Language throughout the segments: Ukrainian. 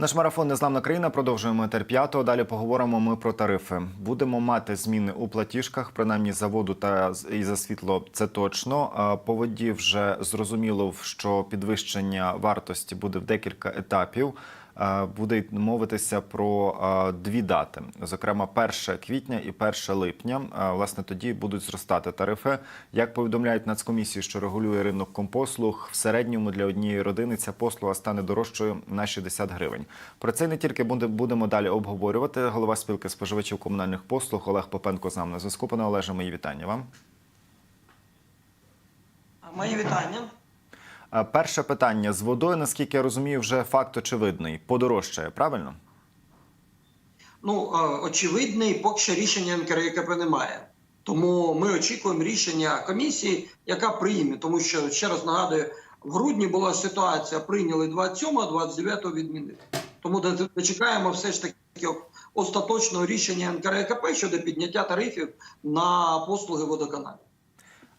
Наш марафон Незламна країна продовжуємо тер п'ятого. Далі поговоримо ми про тарифи. Будемо мати зміни у платіжках, принаймні за воду та і за світло. Це точно. По воді вже зрозуміло, що підвищення вартості буде в декілька етапів. А, Буде мовитися про дві дати, зокрема 1 квітня і 1 липня. Власне, тоді будуть зростати тарифи. Як повідомляють Нацкомісії, що регулює ринок компослуг, в середньому для однієї родини ця послуга стане дорожчою на 60 гривень. Про це не тільки будемо далі обговорювати. Голова спілки споживачів комунальних послуг Олег Попенко з нами на зв'язку. Пане Олеже, мої вітання вам. Мої вітання. А, Перше питання з водою, наскільки я розумію, вже факт очевидний. Подорожчає, правильно? Ну, е, очевидний, поки що рішення НКРЕКП немає. Тому ми очікуємо рішення комісії, яка прийме. Тому що, ще раз нагадую, в грудні була ситуація, прийняли 27, а 29 відмінили. Тому дочекаємо все ж таки остаточного рішення НКРЕКП щодо підняття тарифів на послуги водоканалів.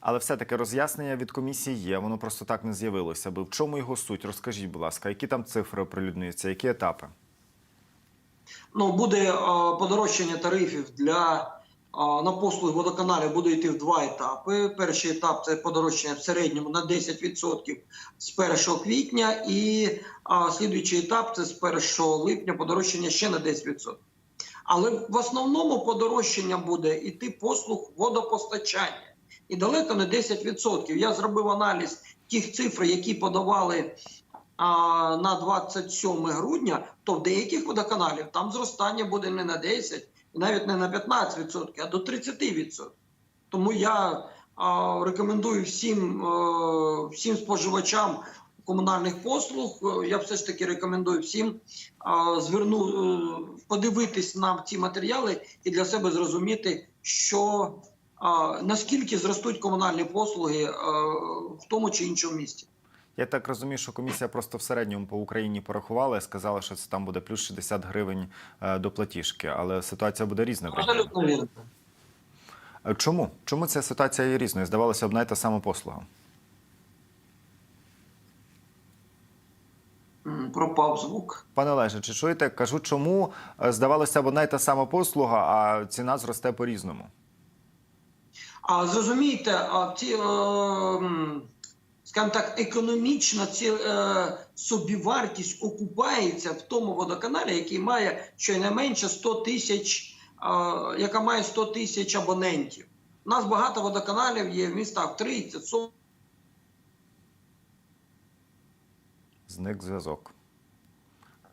Але все-таки роз'яснення від комісії є. Воно просто так не з'явилося. В чому його суть? Розкажіть, будь ласка, які там цифри оприлюднюються, які етапи? Ну, буде е, подорожчання тарифів для е, на послуги водоканалів буде йти в два етапи. Перший етап це подорожчання в середньому на 10% з 1 квітня, і е, слідуючий етап це з 1 липня подорожчання ще на 10%. Але в основному подорожчання буде йти послуг водопостачання. І далеко не 10%. Я зробив аналіз тих цифр, які подавали а, на 27 грудня, то в деяких водоканалів там зростання буде не на 10%, і навіть не на 15%, а до 30%. Тому я а, рекомендую всім, е, всім споживачам комунальних послуг. Я все ж таки рекомендую всім а, зверну, е, подивитись на ці матеріали і для себе зрозуміти, що а, наскільки зростуть комунальні послуги е, в тому чи іншому місті. Я так розумію, що комісія просто в середньому по Україні порахувала і сказала, що це там буде плюс 60 гривень е, до платіжки, але ситуація буде різна. Абсолютно вірно. Е, Чому? Чому ця ситуація є різною? Здавалося, одна й та сама послуга. Пропав звук. Пане Олеже, чи чуєте? Кажу, чому здавалося б одна й та сама послуга, а ціна зросте по-різному? А зрозумійте, а ці, е, скажімо так, економічна ці, е, собівартість окупається в тому водоканалі, який має щонайменше 100 тисяч, е, яка має 100 тисяч абонентів. У нас багато водоканалів є в містах 30, 40. Зник зв'язок.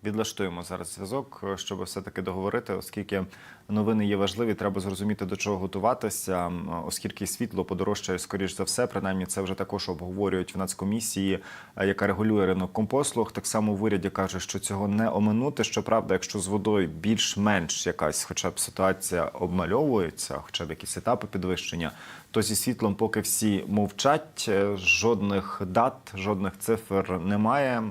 Відлаштуємо зараз зв'язок, е, щоб все-таки договорити, оскільки новини є важливі, треба зрозуміти, до чого готуватися, оскільки світло подорожчає, скоріш за все, принаймні це вже також обговорюють в нацкомісії, е, яка регулює ринок компослуг. Так само в уряді кажуть, що цього не оминути. Щоправда, якщо з водою більш-менш якась, хоча б ситуація обмальовується, хоча б якісь етапи підвищення, то зі світлом, поки всі мовчать, е, жодних дат, жодних цифр немає.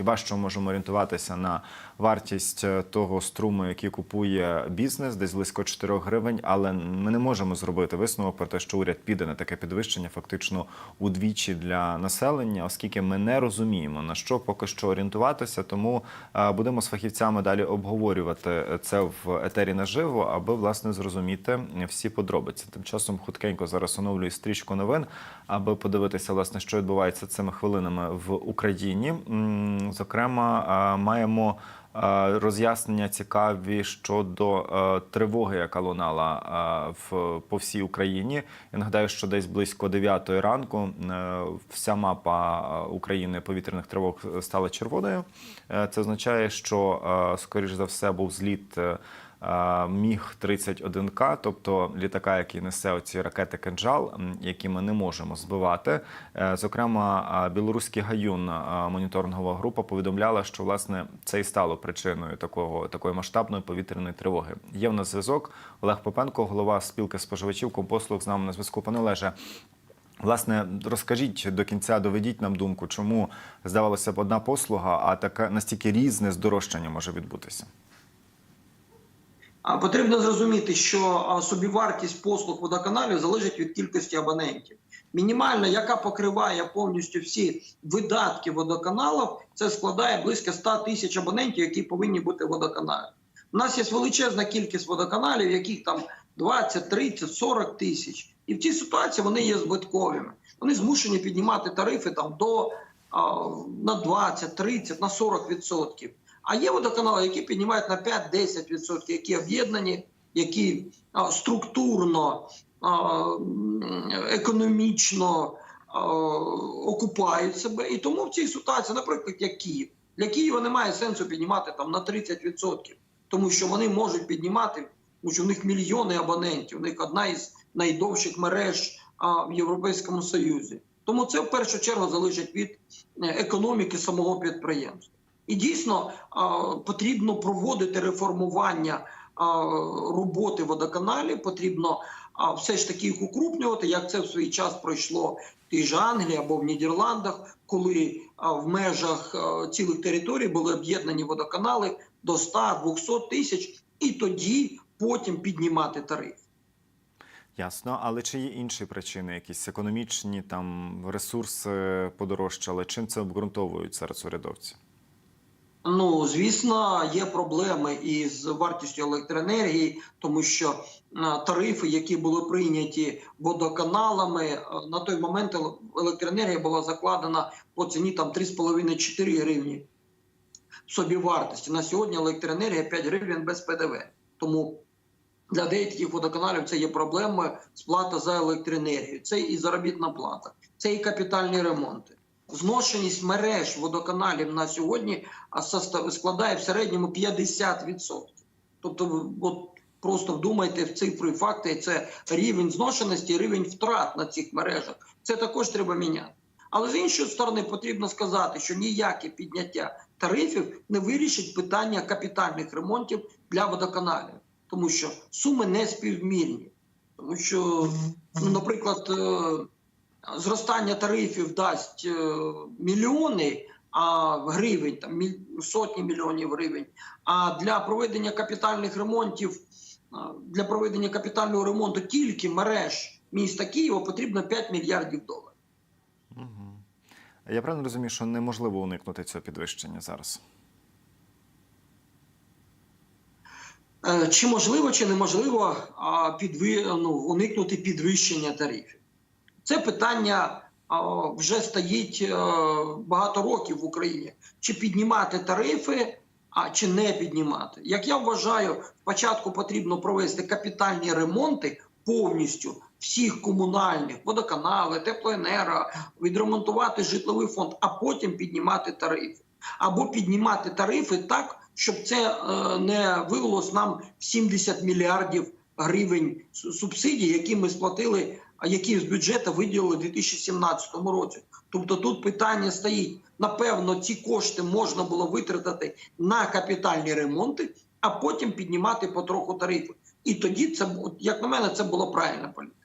Хіба що можемо орієнтуватися на вартість е, того струму, який купує бізнес, десь близько 4 гривень, але ми не можемо зробити висновок про те, що уряд піде на таке підвищення фактично удвічі для населення, оскільки ми не розуміємо на що поки що орієнтуватися. Тому е, будемо з фахівцями далі обговорювати це в етері наживо, аби власне зрозуміти всі подробиці. Тим часом хуткенько зараз оновлюю стрічку новин, аби подивитися, власне, що відбувається цими хвилинами в Україні. Зокрема, е, маємо роз'яснення цікаві щодо е, тривоги, яка лунала е, в по всій Україні. Я нагадаю, що десь близько 9 ранку е, вся мапа України повітряних тривог стала червоною. Це означає, що скоріш за все був зліт. Міг 31К, тобто літака, який несе оці ракети «Кинджал», м, які ми не можемо збивати. Е, Зокрема, білоруський гаюн моніторингова група повідомляла, що власне це і стало причиною такого такої масштабної повітряної тривоги. Є в нас зв'язок. Олег Попенко, голова спілки споживачів компослуг з нами на зв'язку. Пане Олеже, Власне, розкажіть до кінця, доведіть нам думку, чому здавалося б одна послуга, а таке настільки різне здорожчання може відбутися. Потрібно зрозуміти, що собівартість послуг водоканалів залежить від кількості абонентів. Мінімальна, яка покриває повністю всі видатки водоканалів, це складає близько 100 тисяч абонентів, які повинні бути водоканалі. У нас є величезна кількість водоканалів, яких там 20, 30, 40 тисяч. І в цій ситуації вони є збитковими. Вони змушені піднімати тарифи там до на 20, 30, на 40 відсотків. А є водоканали, які піднімають на 5-10 відсотків, які об'єднані, які структурно, економічно окупають себе. І тому в цій ситуації, наприклад, як Київ, для Києва немає сенсу піднімати там на 30%, тому що вони можуть піднімати, тому що в них мільйони абонентів, у них одна із найдовших мереж в Європейському Союзі. Тому це в першу чергу залежить від е, економіки самого підприємства. І дійсно потрібно проводити реформування роботи водоканалів, потрібно все ж таки їх укрупнювати, як це в свій час пройшло в тій же Англії або в Нідерландах, коли в межах цілих територій були об'єднані водоканали до 100-200 тисяч, і тоді потім піднімати тариф. Ясно, але чи є інші причини, якісь економічні, там ресурси подорожчали? Чим це обґрунтовують зараз урядовці? Ну, звісно, є проблеми із вартістю електроенергії, тому що е, тарифи, які були прийняті водоканалами, е, на той момент електроенергія була закладена по ціні там 3,5-4 гривні собівартості. На сьогодні електроенергія 5 гривень без ПДВ. Тому для деяких водоканалів це є проблема сплата за електроенергію. Це і заробітна плата, це і капітальні ремонти. Зношеність мереж водоканалів на сьогодні складає в середньому 50%. Тобто, от просто вдумайте в цифри і факти. Це рівень зношеності, рівень втрат на цих мережах. Це також треба міняти. Але з іншої сторони, потрібно сказати, що ніяке підняття тарифів не вирішить питання капітальних ремонтів для водоканалів, тому що суми не співмірні. Тому що, ну, наприклад, е, зростання тарифів дасть е, мільйони а, гривень, там сотні мільйонів гривень. А для проведення капітальних ремонтів, для проведення капітального ремонту тільки мереж міста Києва потрібно 5 мільярдів доларів. Угу. Я правильно розумію, що неможливо уникнути цього підвищення зараз. Е, Чи можливо, чи неможливо підви, ну, уникнути підвищення тарифів? Це питання вже стоїть е, багато років в Україні. Чи піднімати тарифи, а чи не піднімати? Як я вважаю, спочатку потрібно провести капітальні ремонти повністю всіх комунальних водоканали, теплоенерго, відремонтувати житловий фонд, а потім піднімати тарифи. Або піднімати тарифи так, щоб це е, не вивелось нам в 70 мільярдів гривень субсидій, які ми сплатили, які з бюджету виділили у 2017 році. Тобто тут питання стоїть: напевно, ці кошти можна було витратити на капітальні ремонти, а потім піднімати потроху тарифи. І тоді це як на мене, це була правильна політика.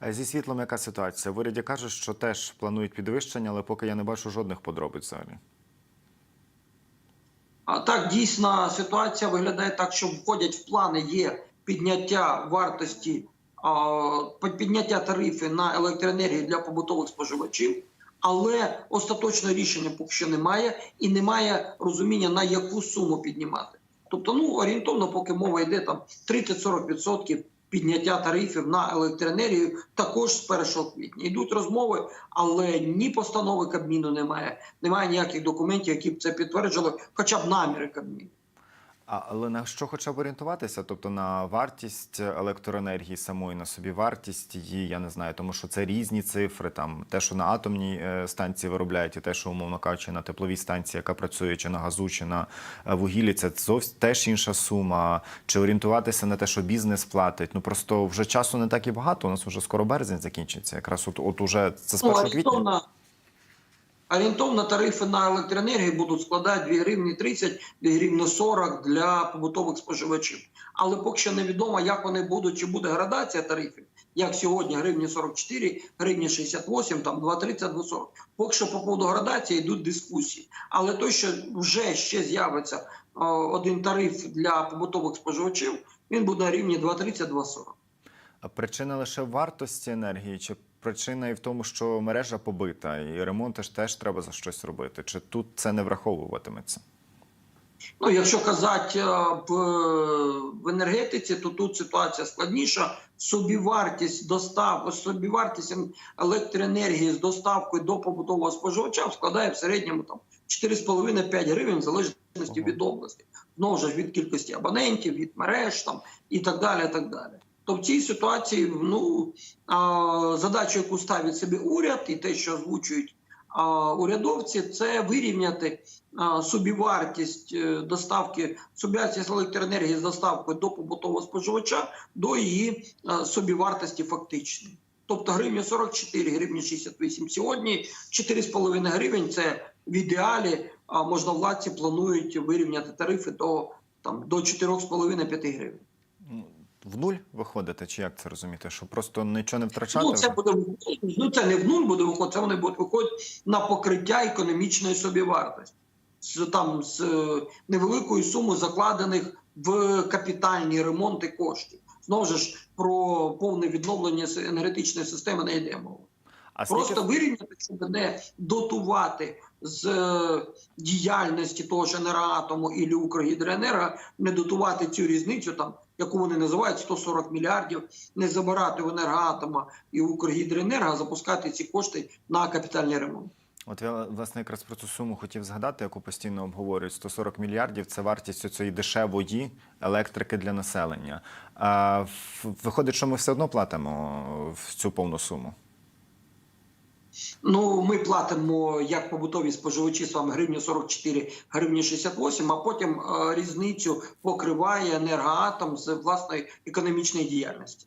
А Зі світлом яка ситуація? В уряді кажуть, що теж планують підвищення, але поки я не бачу жодних подробиць взагалі. А так дійсно ситуація виглядає так, що входять в плани є підняття вартості, підняття тарифів на електроенергію для побутових споживачів, але остаточного рішення поки що немає і немає розуміння на яку суму піднімати. Тобто, ну орієнтовно, поки мова йде там 30-40% підняття тарифів на електроенергію, також з 1 квітня йдуть розмови, але ні постанови Кабміну немає, немає ніяких документів, які б це підтверджували, хоча б наміри Кабміну. Але на що хоча б орієнтуватися? Тобто на вартість електроенергії самої, на собі вартість її, я не знаю, тому що це різні цифри. Там те, що на атомній е, станції виробляють, і те, що умовно кажучи, на тепловій станції, яка працює чи на газу, чи на е, вугіллі, це зовсім теж інша сума. Чи орієнтуватися на те, що бізнес платить? Ну просто вже часу не так і багато. У нас вже скоро березень закінчиться. Якраз от, от уже це з 1 квітня. Орієнтовно, тарифи на електроенергію будуть складати 2 гривні 30, 2 гривні 40 для побутових споживачів. Але поки що невідомо, як вони будуть, чи буде градація тарифів, як сьогодні гривні 44, гривні 68, там 2,30, 2,40. Поки що по поводу градації йдуть дискусії. Але то, що вже ще з'явиться е, один тариф для побутових споживачів, він буде на рівні 2,30, 2,40. А причина лише вартості енергії, чи причина і в тому, що мережа побита, і ремонти ж теж треба за щось робити? Чи тут це не враховуватиметься? Ну, якщо казати е, в- в енергетиці, то тут ситуація складніша. Собівартість достав, собівартість електроенергії з доставкою до побутового споживача складає в середньому там 4,5-5 гривень в залежності від області. Знову ж від кількості абонентів, від мереж там і так далі. І так далі. То в цій ситуації ну, задачу, яку ставить собі уряд, і те, що озвучують урядовці, це вирівняти собівартість е, доставки, собівартість електроенергії з доставкою до побутового споживача до її собівартості фактичної. Тобто гривня 44, гривні 68. Сьогодні 4,5 гривень це в ідеалі, а можновладці планують вирівняти тарифи до, там, до 4,5-5 гривень. В нуль виходити, чи як це розуміти? Що просто нічого не втрачати? Ну, це вже? буде ну це не в нуль буде виходити, це вони будуть виходити на покриття економічної собівартості з там з е, невеликою сумою закладених в капітальні ремонти коштів. Знову ж про повне відновлення енергетичної системи не йде мова. А скільки Просто вирівняти, щоб не дотувати з е, діяльності того ж енергоатому і Укргідроенерго, не дотувати цю різницю, там яку вони називають 140 мільярдів, не забирати у енергоатома і Укргідроенерго, а запускати ці кошти на капітальний ремонт. От я власне якраз про цю суму хотів згадати, яку постійно обговорюють. 140 мільярдів це вартість цієї дешевої електрики для населення. А виходить, що ми все одно платимо в цю повну суму. Ну, ми платимо як побутові споживачі з вами гривню 44, гривні 68, а потім е, різницю покриває енергоатом з власної економічної діяльності.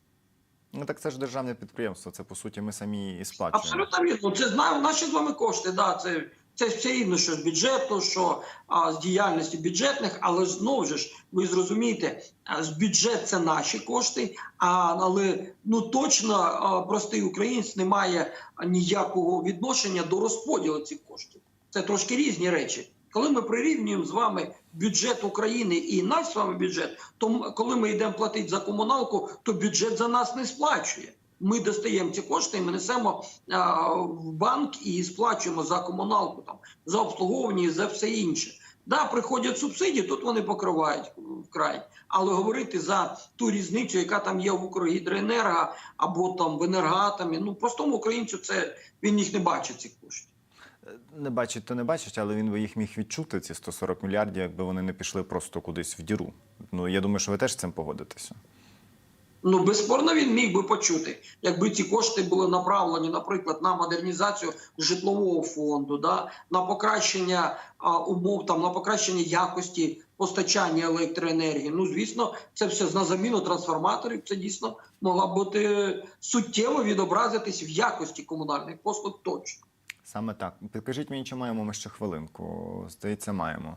Ну так це ж державне підприємство. Це по суті ми самі і сплачуємо. Абсолютно вірно. Це наші з вами кошти. Да, це, це все рівно, що з бюджету, що а, з діяльності бюджетних, але знову ж ви зрозумієте, з бюджет це наші кошти, а але ну точно а, простий українець не має ніякого відношення до розподілу цих коштів. Це трошки різні речі. Коли ми прирівнюємо з вами бюджет України і наш з вами бюджет, то коли ми йдемо платити за комуналку, то бюджет за нас не сплачує. Ми достаємо ці кошти, ми несемо а, в банк і сплачуємо за комуналку, там за обслуговування і за все інше. Да, приходять субсидії, тут вони покривають вкрай. Але говорити за ту різницю, яка там є в Укргідроенерго або там в енергоатомі, ну простому українцю це він їх не бачить цих коштів. Не бачить, то не бачить, але він би їх міг відчути, ці 140 мільярдів, якби вони не пішли просто кудись в діру. Ну я думаю, що ви теж з цим погодитеся. Ну, безспорно, він міг би почути, якби ці кошти були направлені, наприклад, на модернізацію житлового фонду, да, на покращення а, умов, там, на покращення якості постачання електроенергії. Ну, звісно, це все на заміну трансформаторів. Це дійсно могла бути суттєво відобразитись в якості комунальних послуг точно. Саме так. Підкажіть мені, чи маємо ми ще хвилинку? Здається, маємо.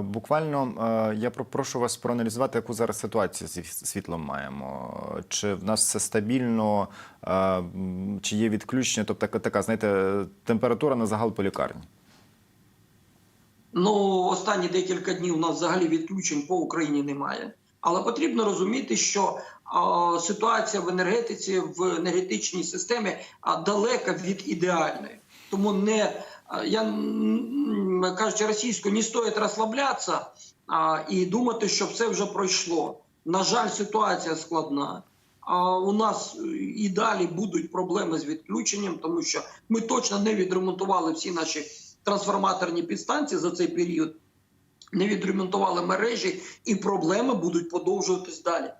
Буквально я про- прошу вас проаналізувати, яку зараз ситуацію зі світлом маємо. Чи в нас все стабільно, чи є відключення? Тобто така- знаєте, температура на загал по лікарні. Ну, останні декілька днів у нас взагалі відключень по Україні немає. Але потрібно розуміти, що а, ситуація в енергетиці, в енергетичній системі далека від ідеальної. Тому не я кажучи російською, не стоїть розслаблятися і думати, що все вже пройшло. На жаль, ситуація складна. А у нас і далі будуть проблеми з відключенням, тому що ми точно не відремонтували всі наші трансформаторні підстанції за цей період, не відремонтували мережі, і проблеми будуть подовжуватись далі.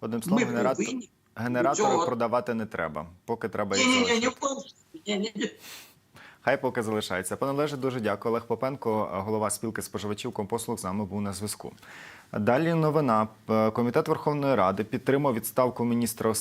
Одним Ми словом, генератор, повинні генератори цього- продавати не треба, поки треба ні, ні, ні, ні, ні, ні. Хай поки залишається. Пане Олеже, дуже дякую. Олег Попенко, голова спілки споживачів Компослуг, з нами був на зв'язку. Далі новина. Комітет Верховної Ради підтримав відставку міністра